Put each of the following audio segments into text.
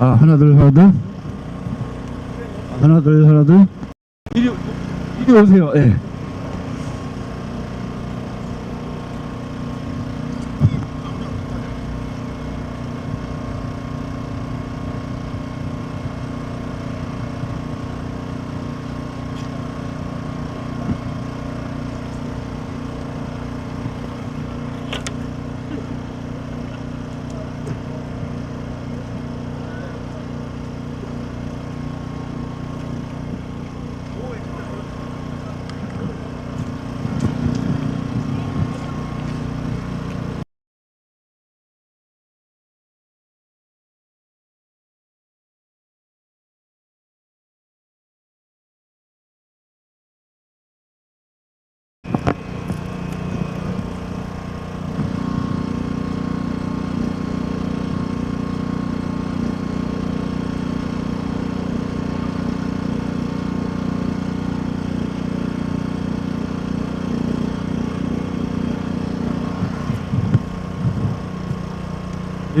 아 하나 둘 하나 둘. 하나 둘 하나 둘. 이리 이리 오세요. 예.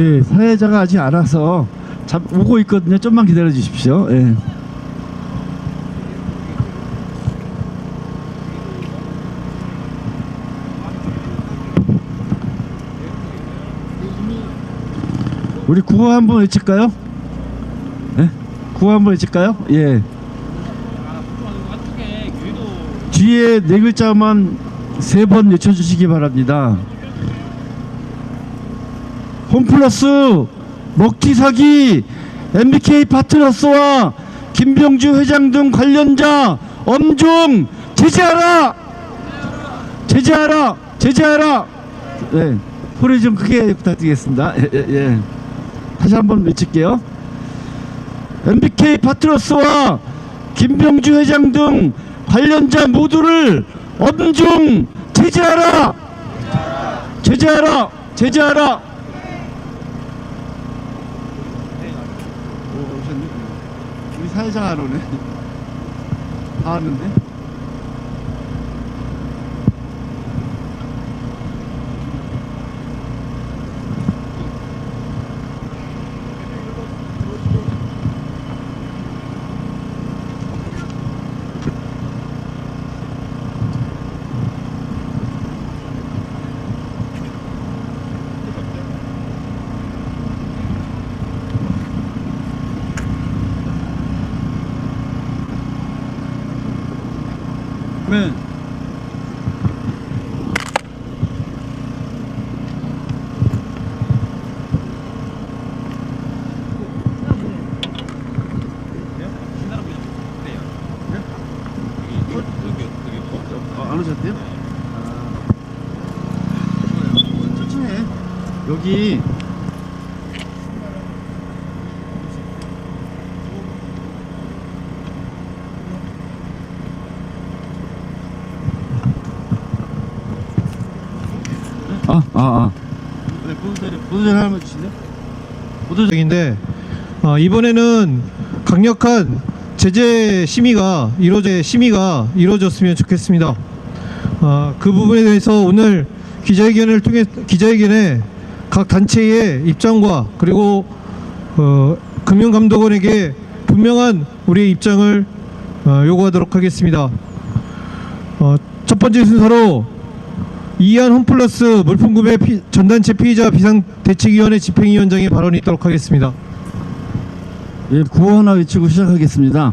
예, 사회자가 아직 안 와서 잠 오고 있거든요. 좀만 기다려 주십시오. 예. 우리 구호 한번 외칠까요? 예? 구호 한번 외칠까요? 예. 뒤에 네 글자만 세 번 외쳐주시기 바랍니다. 홈플러스 먹튀 사기 MBK 파트너스와 김병주 회장 등 관련자 엄중 제재하라! 제재하라! 제재하라! 네 소리 좀 크게 부탁드리겠습니다. 예, 예, 예. 다시 한번 외칠게요. MBK 파트너스와 김병주 회장 등 관련자 모두를 엄중 제재하라! 제재하라! 제재하라 오, 오셨네. 오네. 다 왔는데? 네. 어, 안 오셨대요? 아. 천천히 해. 여기 아, 아, 아. 네, 보도자료, 보도자료 하나만 주실래요? 보도자료. 인데 어, 이번에는 강력한 제재 심의가 이루어져 심의가 이루어졌으면 좋겠습니다. 어, 그 부분에 대해서 오늘 기자회견을 통해 기자회견에 각 단체의 입장과 그리고 어, 금융감독원에게 분명한 우리의 입장을 어, 요구하도록 하겠습니다. 어, 첫 번째 순서로 이한 홈플러스 물품 구매 피- 전단체 피의자 비상대책위원회 집행위원장의 발언이 있도록 하겠습니다. 예, 구호 하나 외치고 시작하겠습니다.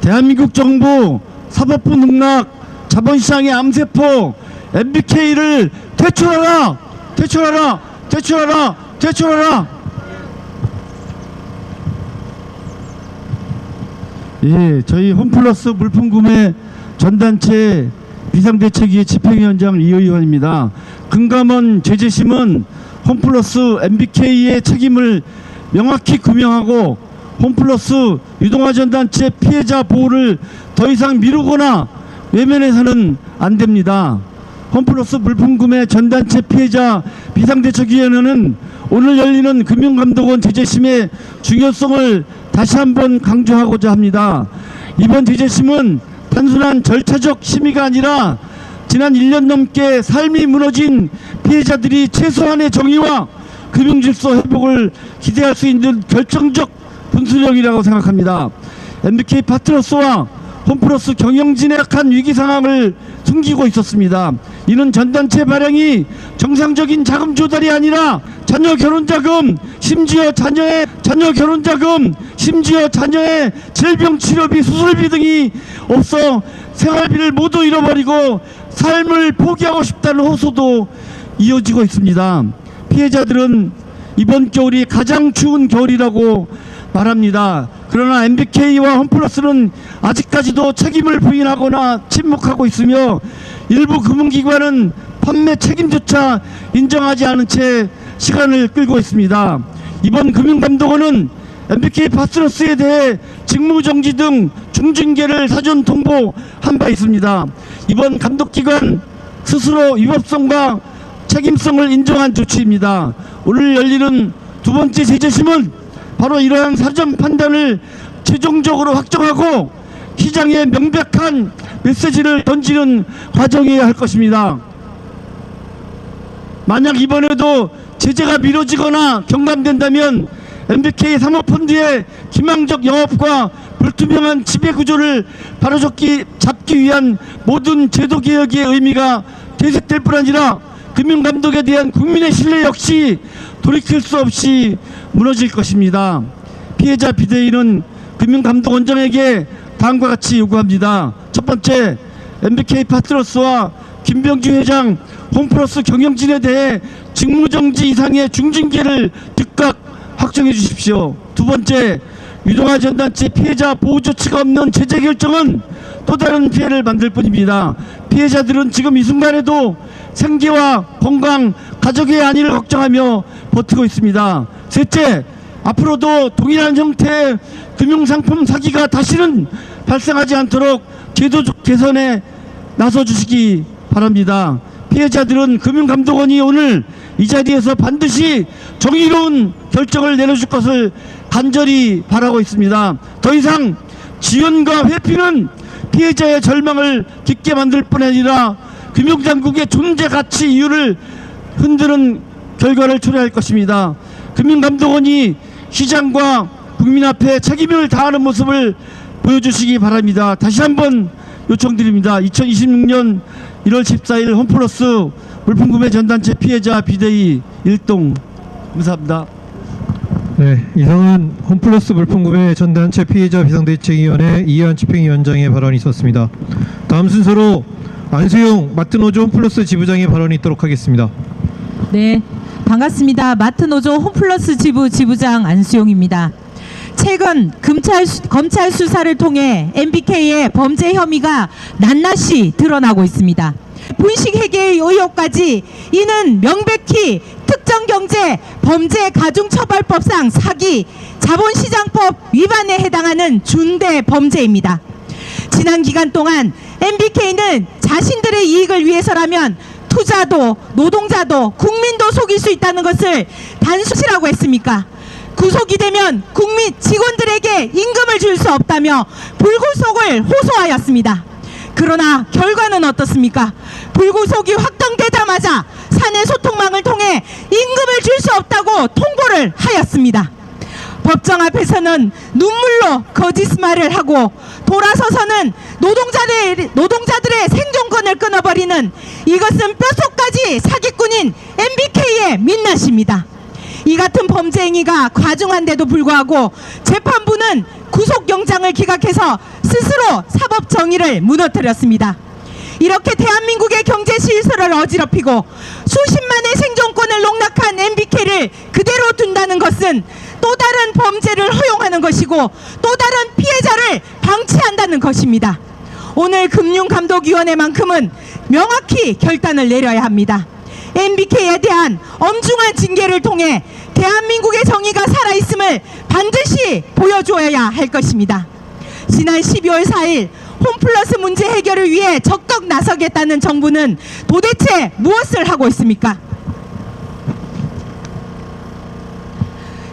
대한민국 정부 사법부 능락 자본시장의 암세포 MBK를 퇴출하라! 퇴출하라! 퇴출하라! 퇴출하라! 예, 저희 홈플러스 물품 구매 전단체 비상대책위 집행위원장 이 의원입니다. 금감원 제재심은 홈플러스 MBK의 책임을 명확히 규명하고 홈플러스 유동화 전단체 피해자 보호를 더 이상 미루거나 외면해서는 안 됩니다. 홈플러스 물품 구매 전단체 피해자 비상대책위원회는 오늘 열리는 금융감독원 제재심의 중요성을 다시 한번 강조하고자 합니다. 이번 제재심은 단순한 절차적 심의가 아니라 지난 1년 넘게 삶이 무너진 피해자들이 최소한의 정의와 금융질서 회복을 기대할 수 있는 결정적 분수령이라고 생각합니다. MBK 파트너스와 홈플러스 경영진의 약한 위기 상황을 숨기고 있었습니다. 이는 전단체 발행이 정상적인 자금 조달이 아니라 자녀 결혼 자금, 심지어 자녀의 자녀 결혼 자금, 심지어 자녀의 질병 치료비, 수술비 등이 없어 생활비를 모두 잃어버리고 삶을 포기하고 싶다는 호소도 이어지고 있습니다. 피해자들은 이번 겨울이 가장 추운 겨울이라고 말합니다. 그러나 MBK와 홈플러스는 아직까지도 책임을 부인하거나 침묵하고 있으며 일부 금융기관은 판매 책임조차 인정하지 않은 채 시간을 끌고 있습니다. 이번 금융감독원은 MBK 파트너스에 대해 직무정지 등 중징계를 사전 통보한 바 있습니다. 이번 감독기관 스스로 위법성과 책임성을 인정한 조치입니다. 오늘 열리는 두 번째 제재심은 바로 이러한 사전 판단을 최종적으로 확정하고 시장에 명백한 메시지를 던지는 과정이어야 할 것입니다. 만약 이번에도 제재가 미뤄지거나 경감된다면 MBK 사모펀드의 기망적 영업과 불투명한 지배 구조를 바로잡기 잡기 위한 모든 제도 개혁의 의미가 퇴색될 뿐 아니라 금융감독에 대한 국민의 신뢰 역시 돌이킬 수 없이 무너질 것입니다. 피해자 비대위는 금융감독 원장에게 다음과 같이 요구합니다. 첫 번째, MBK 파트너스와 김병주 회장 홈플러스 경영진에 대해 직무정지 이상의 중징계를 즉각 확정해 주십시오. 두 번째, 유동화 전단체 피해자 보호 조치가 없는 제재 결정은 또 다른 피해를 만들 뿐입니다. 피해자들은 지금 이 순간에도 생계와 건강, 가족의 안위를 걱정하며 버티고 있습니다. 셋째, 앞으로도 동일한 형태의 금융상품 사기가 다시는 발생하지 않도록 제도적 개선에 나서 주시기 바랍니다. 피해자들은 금융감독원이 오늘 이 자리에서 반드시 정의로운 결정을 내려줄 것을 간절히 바라고 있습니다. 더 이상 지연과 회피는 피해자의 절망을 깊게 만들 뿐 아니라 금융당국의 존재 가치 이유를 흔드는 결과를 초래할 것입니다. 금융감독원이 시장과 국민 앞에 책임을 다하는 모습을 보여주시기 바랍니다. 다시 한번 요청드립니다. 2026년 1월 14일 홈플러스 물품구매 전단체 피해자 비대위 일동 감사합니다. 네, 이상은 홈플러스 물품구매 전단체 피해자 비상대책위원회 이해한 집행위원장의 발언이 있었습니다. 다음 순서로 안수용 마트노조 홈플러스 지부장의 발언이 있도록 하겠습니다. 네, 반갑습니다. 마트노조 홈플러스 지부 지부장 안수용입니다. 최근 검찰, 수- 검찰 수사를 통해 MBK의 범죄 혐의가 낱낱이 드러나고 있습니다. 분식 회계의 의혹까지 이는 명백히 특정 경제 범죄 가중처벌법상 사기 자본시장법 위반에 해당하는 중대 범죄입니다. 지난 기간 동안 MBK는 자신들의 이익을 위해서라면 투자도 노동자도 국민도 속일 수 있다는 것을 단수치라고 했습니까? 구속이 되면 국민 직원들에게 임금을 줄 수 없다며 불구속을 호소하였습니다. 그러나 결과는 어떻습니까? 불구속이 확정되자마자 사내 소통망을 통해 임금을 줄 수 없다고 통보를 하였습니다. 법정 앞에서는 눈물로 거짓말을 하고 돌아서서는 노동자들, 노동자들의 생존권을 끊어버리는 이것은 뼛속까지 사기꾼인 MBK의 민낯입니다. 이 같은 범죄 행위가 과중한데도 불구하고 재판부는 구속영장을 기각해서 스스로 사법 정의를 무너뜨렸습니다. 이렇게 대한민국의 경제 실수를 어지럽히고 수십만의 생존권을 농락한 MBK를 그대로 둔다는 것은 또 다른 범죄를 허용하는 것이고 또 다른 피해자를 방치한다는 것입니다. 오늘 금융감독위원회만큼은 명확히 결단을 내려야 합니다. MBK에 대한 엄중한 징계를 통해 대한민국의 정의가 살아있음을 반드시 보여줘야 할 것입니다. 지난 12월 4일 홈플러스 문제 해결을 위해 적극 나서겠다는 정부는 도대체 무엇을 하고 있습니까?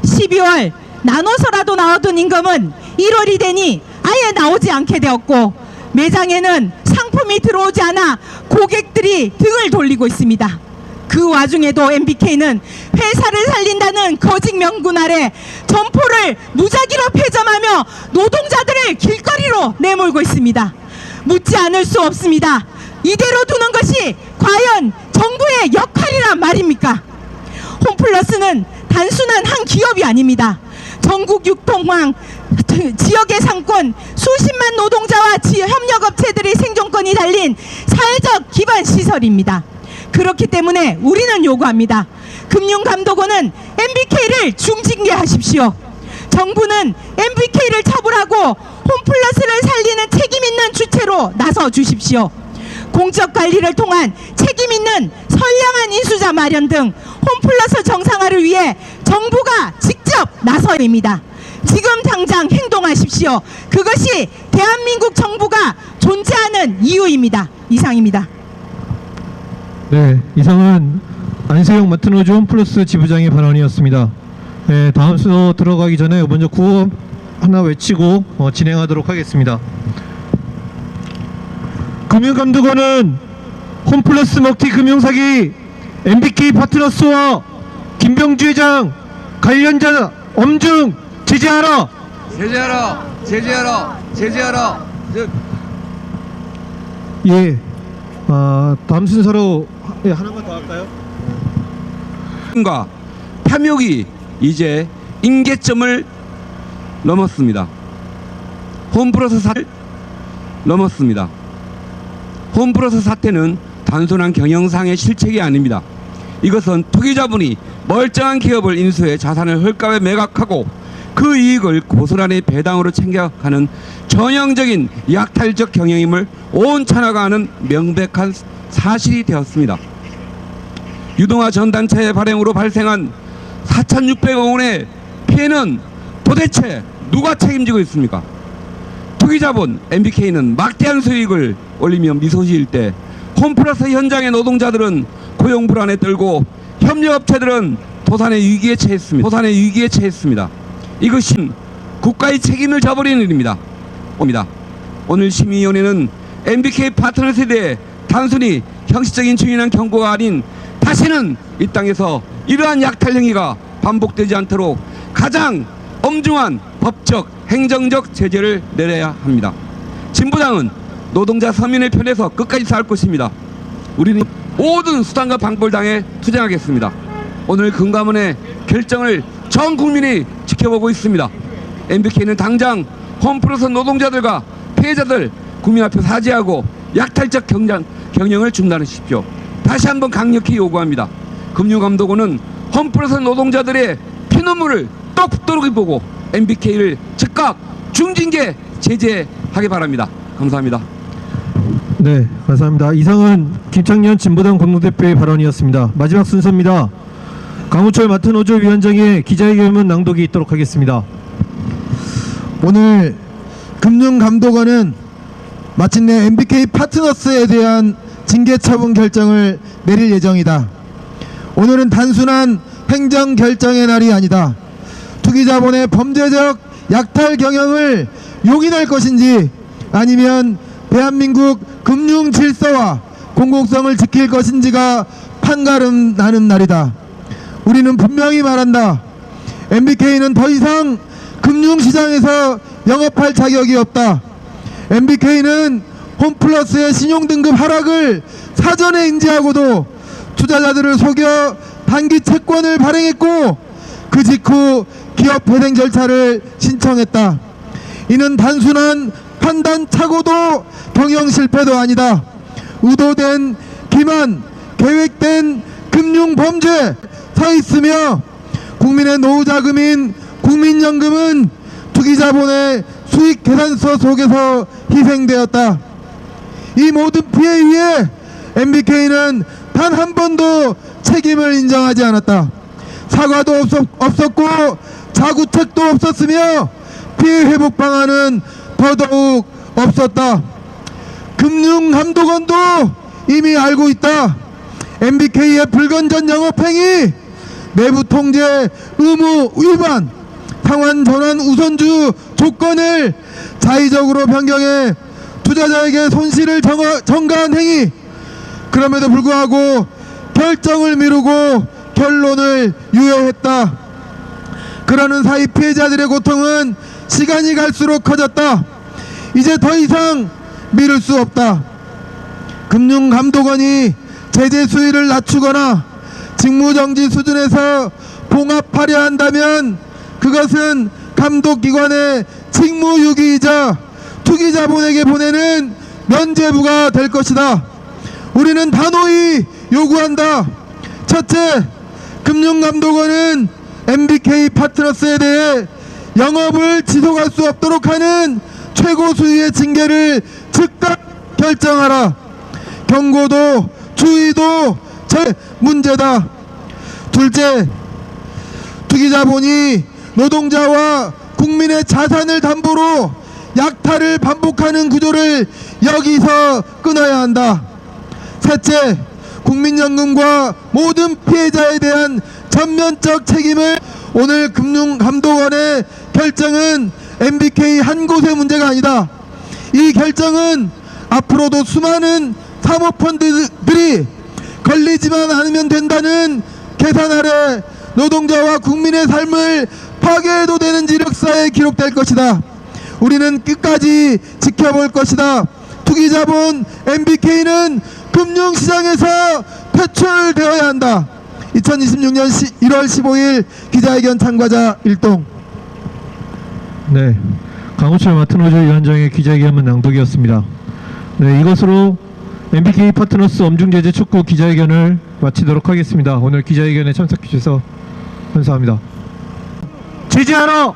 12월 나눠서라도 나오던 임금은 1월이 되니 아예 나오지 않게 되었고 매장에는 상품이 들어오지 않아 고객들이 등을 돌리고 있습니다. 그 와중에도 MBK는 회사를 살린다는 거짓 명분 아래 점포를 무작위로 폐점하며 노동자들을 길거리로 내몰고 있습니다. 묻지 않을 수 없습니다. 이대로 두는 것이 과연 정부의 역할이란 말입니까? 홈플러스는 단순한 한 기업이 아닙니다. 전국 육통망 지역의 상권 수십만 노동자와 지- 협력업체들의 생존권이 달린 사회적 기반 시설입니다. 그렇기 때문에 우리는 요구합니다. 금융감독원은 MBK를 중징계하십시오. 정부는 MBK를 처벌하고 홈플러스를 살리는 책임 있는 주체로 나서 주십시오. 공적 관리를 통한 책임 있는 선량한 인수자 마련 등 홈플러스 정상화를 위해 정부가 직접 나서야 됩니다. 지금 당장 행동하십시오. 그것이 대한민국 정부가 존재하는 이유입니다. 이상입니다. 네, 이상은 안세영 마트노즈 홈플러스 지부장의 발언이었습니다. 네, 다음 순서 들어가기 전에 먼저 구호 하나 외치고 어, 진행하도록 하겠습니다. 금융감독원은 홈플러스 먹튀 금융사기 MBK 파트너스와 김병주 회장 관련자 엄중 제재하라. 제재하라 제재하라 제재하라 저- 예, 아, 다음 순서로 하- 예, 하나만 더 할까요? 과 탐욕이 이제 임계점을 넘었습니다. 홈플러스 사 넘었습니다. 홈플러스 사태는 단순한 경영상의 실책이 아닙니다. 이것은 투기자분이 멀쩡한 기업을 인수해 자산을 헐값에 매각하고 그 이익을 고스란히 배당으로 챙겨가는 전형적인 약탈적 경영임을 온 천하가 아는 명백한 사실이 되었습니다. 유동화 전단체의 발행으로 발생한 4,600억 원의 피해는 도대체 누가 책임지고 있습니까? 투기자본 MBK는 막대한 수익을 올리며 미소시일 때 홈플러스 현장의 노동자들은 고용 불안에 떨고 협력업체들은 도산의 위기에 처했습니다. 도산의 위기에 처했습니다. 이것은 국가의 책임을 져버리는 일입니다. 옵니다. 오늘 심의위원회는 MBK 파트너스에 대해 단순히 형식적인 주인한 경고가 아닌 다시는 이 땅에서 이러한 약탈 행위가 반복되지 않도록 가장 엄중한 법적, 행정적 제재를 내려야 합니다. 진보당은 노동자 서민의 편에서 끝까지 살 것입니다. 우리는 모든 수단과 방법을 당해 투쟁하겠습니다. 오늘 금감원의 결정을 전 국민이 지켜보고 있습니다. MBK는 당장 홈플러스 노동자들과 피해자들 국민 앞에 사죄하고 약탈적 경장, 경영을 중단하십시오. 다시 한번 강력히 요구합니다. 금융감독원은 홈플러스 노동자들의 피눈물을 똑똑히 보고 MBK를 즉각 중징계 제재하기 바랍니다. 감사합니다. 네, 감사합니다. 이상은 김창년 진보당 공동대표의 발언이었습니다. 마지막 순서입니다. 강우철 마트 노조 위원장의 기자회견문 낭독이 있도록 하겠습니다. 오늘 금융감독원은 마침내 MBK 파트너스에 대한 징계 처분 결정을 내릴 예정이다. 오늘은 단순한 행정 결정의 날이 아니다. 투기자본의 범죄적 약탈 경영을 용인할 것인지 아니면 대한민국 금융 질서와 공공성을 지킬 것인지가 판가름 나는 날이다. 우리는 분명히 말한다. MBK는 더 이상 금융시장에서 영업할 자격이 없다. MBK는 홈플러스의 신용등급 하락을 사전에 인지하고도 투자자들을 속여 단기 채권을 발행했고 그 직후 기업 배당 절차를 신청했다. 이는 단순한 판단 착오도 경영 실패도 아니다. 의도된 기만, 계획된 금융 범죄 서 있으며 국민의 노후 자금인 국민연금은 투기자본의 수익 계산서 속에서 희생되었다. 이 모든 피해 위에 MBK는 단 한 번도 책임을 인정하지 않았다. 사과도 없었, 없었고 자구책도 없었으며 피해 회복 방안은 더더욱 없었다. 금융감독원도 이미 알고 있다. MBK의 불건전 영업행위, 내부 통제 의무 위반, 상환 전환 우선주 조건을 자의적으로 변경해 투자자에게 손실을 정하, 전가한 행위, 그럼에도 불구하고 결정을 미루고 결론을 유예했다. 그러는 사이 피해자들의 고통은 시간이 갈수록 커졌다. 이제 더 이상 미룰 수 없다. 금융감독원이 제재 수위를 낮추거나 직무정지 수준에서 봉합하려 한다면 그것은 감독기관의 직무유기이자 투기자본에게 보내는 면죄부가 될 것이다. 우리는 단호히 요구한다. 첫째, 금융감독원은 MBK 파트너스에 대해 영업을 지속할 수 없도록 하는 최고 수위의 징계를 즉각 결정하라. 경고도 주의도 제 문제다. 둘째, 투기자본이 노동자와 국민의 자산을 담보로 약탈을 반복하는 구조를 여기서 끊어야 한다. 셋째, 국민연금과 모든 피해자에 대한 전면적 책임을 오늘 금융감독원의 결정은 MBK 한 곳의 문제가 아니다. 이 결정은 앞으로도 수많은 사모펀드들이 걸리지만 않으면 된다는 계산 아래 노동자와 국민의 삶을 파괴해도 되는 지력사에 기록될 것이다. 우리는 끝까지 지켜볼 것이다. 투기자본 MBK는 금융시장에서 퇴출되어야 한다. 2026년 1월 15일 기자회견 참가자 일동 네, 강호철 마트노조 위원장의 기자회견문 낭독이었습니다. 네, 이것으로 MBK 파트너스 엄중제재 촉구 기자회견을 마치도록 하겠습니다. 오늘 기자회견에 참석해 주셔서 감사합니다. 제재하라!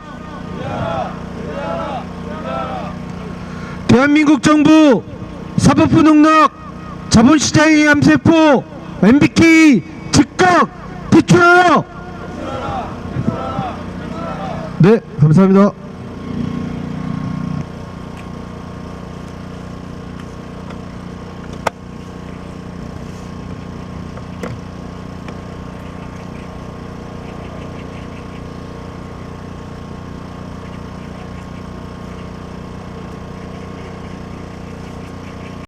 대한민국 정부 사법부 농락 자본시장의 암세포 MBK 즉각 퇴출하라! 네, 감사합니다.